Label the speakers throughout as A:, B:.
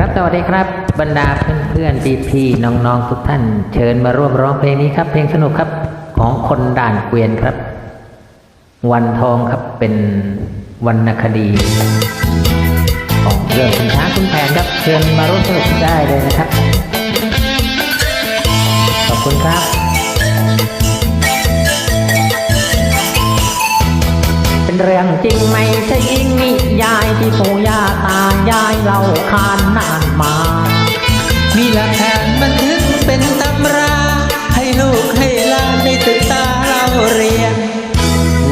A: ครับสวัสดีครับ บรรดาเพื่อนๆพี่ๆน้องๆทุกท่าน เชิญมาร่วมร้องเพลงนี้ครับ เพลงสนุกครับของคนด่านเกวียนครับ วันทองครับเป็นวรรณคดี ของเรื่องคุณช้างคุณแผนครับ เชิญมาร่วมสนุกได้เลยนะครับ ขอบคุณครับเป็นเรื่องจริงไม่ใช่อิงนิยายที่ปู่ย่าตา เล่าขานนานมา
B: มีหลักฐานบันทึกเป็นตำรา ให้ลูกให้หลานได้ศึกษาเราเรียน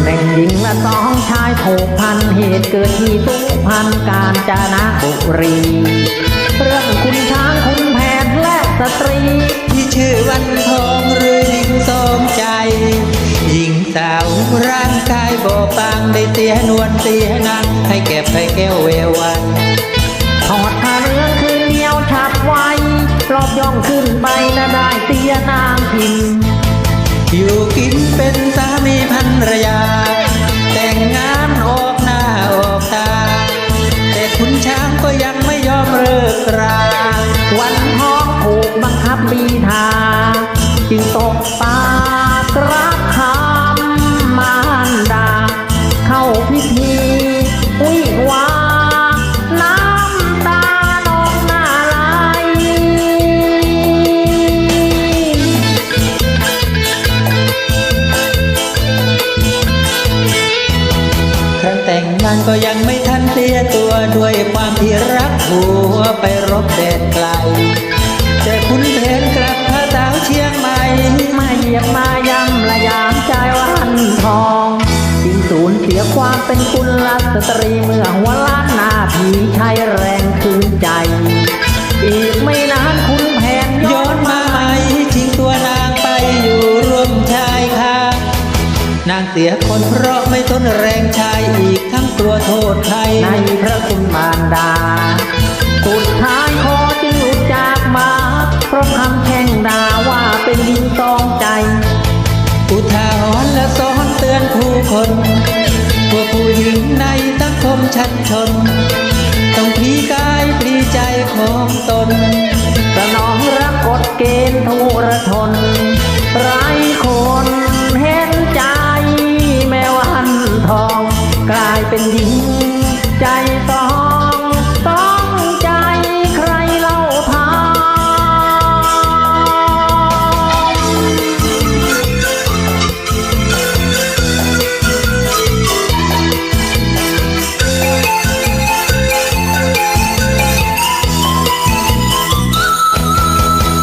A: หนึ่งหญิงและสองชายถูกพันเหตุเกิดที่สุพรรณกาญจนบุรี เรื่องคุณช้างคุณแผนและสตรี
B: ที่ชื่อวันทองหรือหญิงสมใจหญิงสาวร่างกายบอบบางได้เตียนวลเตียนางให้แก่ไผ่แก้วเววัน
A: ย่องขึ้นไปนะได้เตียนางพิม
B: อยู่กินเป็นสามีภรรยา แต่งงานออกหน้าออกตา แต่คุณช้างก็ยังไม่ยอมเลิกรา
A: วันท้องผูกบังคับมีทา จึงตกปากรา ด้ว
B: ยความที่รักหัวไปรบแดนไกล แต่คุณเพนกลับพาสาวเชียงใหม่
A: มาเหยียบมายำละยามใจวันทองจึงสูญเสียความเป็นกุณลสตรีเมื่อหัวล้านหน้าผีใช้แรงคืนใจ อีกไม่นานคุณแผน
B: ย้อนมาใหม่ชิงตัวนางไปอยู่ร่วมชายคานางเสียคนเพราะไม่ทนแรงชายอีกทั้งก ลัวโทษใคร
A: ในพระคุณมารดา สุดท้ายขอจึงหลุดจากมา เพราะคำแช่งด่าว่าเป็นดินตองใจ
B: อุทาหรณ์และสอนเตือนผู้คนว่าผู้หญิงในสังคมชั้นชน ต้องพลีกายพลีใจของตน
A: สนองรักกฎเกณฑ์ทุรทนไรคน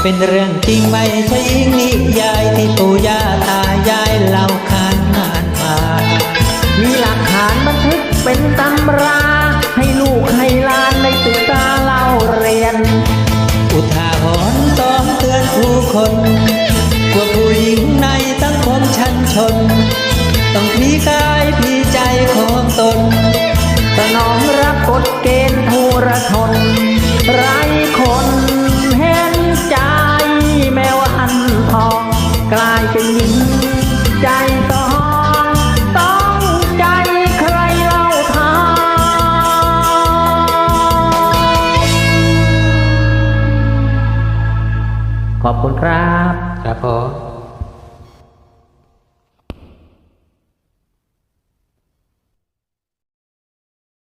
A: เป็นเรื่
B: องจริงไม่ใช่อิงนิยายที่ปู่ย่าตายายเล่าขานนานมา
A: มีหลักฐานบันทึกเป็นตำรา ให้ลูกให้หลานได้ศึกษาเล่าเรียน
B: อุทาหรณ์ต้องเตือนผู้คนว่าผู้หญิงในสังคมชั้นชน ต้องพีกายพีใจของตน
A: กลายเป็นหญิง ใจต้องต้องใจใครเล่าทางขอบคุณครับ
B: ครับผม